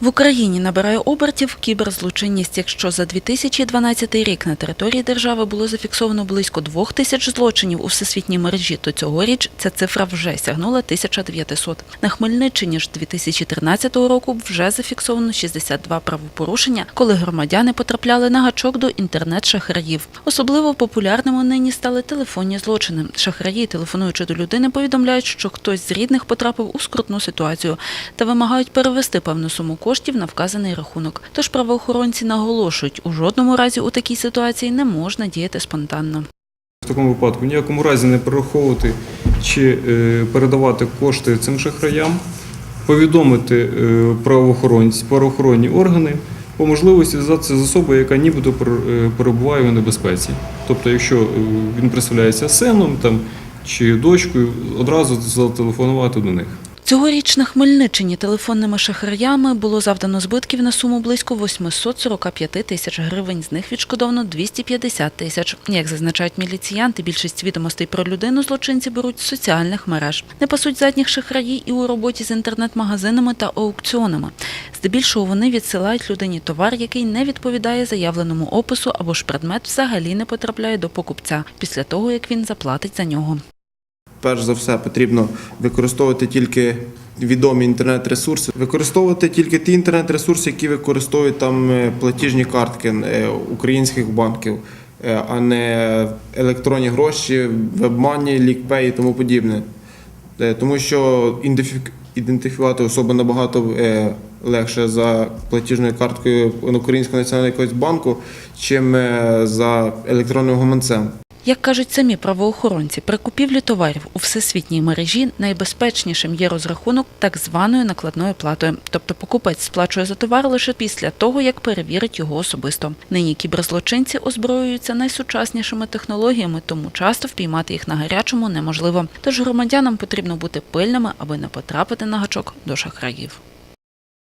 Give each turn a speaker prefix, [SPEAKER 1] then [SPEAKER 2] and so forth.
[SPEAKER 1] В Україні набирає обертів кіберзлочинність. Якщо за 2012 рік на території держави було зафіксовано близько двох тисяч злочинів у всесвітній мережі, то цьогоріч ця цифра вже сягнула 1900. На Хмельниччині ж 2013 року вже зафіксовано 62 правопорушення, коли громадяни потрапляли на гачок до інтернет-шахраїв. Особливо популярними нині стали телефонні злочини. Шахраї, телефонуючи до людини, повідомляють, що хтось з рідних потрапив у скрутну ситуацію та вимагають перевести певну суму коштів на вказаний рахунок. Тож правоохоронці наголошують, у жодному разі у такій ситуації не можна діяти спонтанно.
[SPEAKER 2] В такому випадку ніякому разі не перераховувати чи е, передавати кошти цим шахраям, повідомити е, правоохоронці, правоохоронні органи по можливості зв'язатися з особою, яка нібито е, перебуває у небезпеці. Тобто, якщо він представляється сином там, чи дочкою, одразу зателефонувати до них.
[SPEAKER 1] Цьогоріч на Хмельниччині телефонними шахраями було завдано збитків на суму близько 845 тисяч гривень, з них відшкодовано 250 тисяч. Як зазначають міліціянти, більшість відомостей про людину злочинці беруть з соціальних мереж. Не пасуть задніх шахраї і у роботі з інтернет-магазинами та аукціонами. Здебільшого вони відсилають людині товар, який не відповідає заявленому опису або ж предмет взагалі не потрапляє до покупця після того, як він заплатить за нього.
[SPEAKER 3] Перш за все потрібно використовувати тільки відомі інтернет-ресурси, використовувати тільки ті інтернет-ресурси, які використовують там е, платіжні картки е, українських банків, е, а не електронні гроші, вебмані, лікпей і тому подібне. Тому що ідентифікувати особу набагато легше за платіжною карткою Українського національного якогось банку, чим за електронним гаманцем.
[SPEAKER 1] Як кажуть самі правоохоронці, при купівлі товарів у всесвітній мережі найбезпечнішим є розрахунок так званою накладною платою. Тобто покупець сплачує за товар лише після того, як перевірить його особисто. Нині кіберзлочинці озброюються найсучаснішими технологіями, тому часто впіймати їх на гарячому неможливо. Тож громадянам потрібно бути пильними, аби не потрапити на гачок до шахраїв.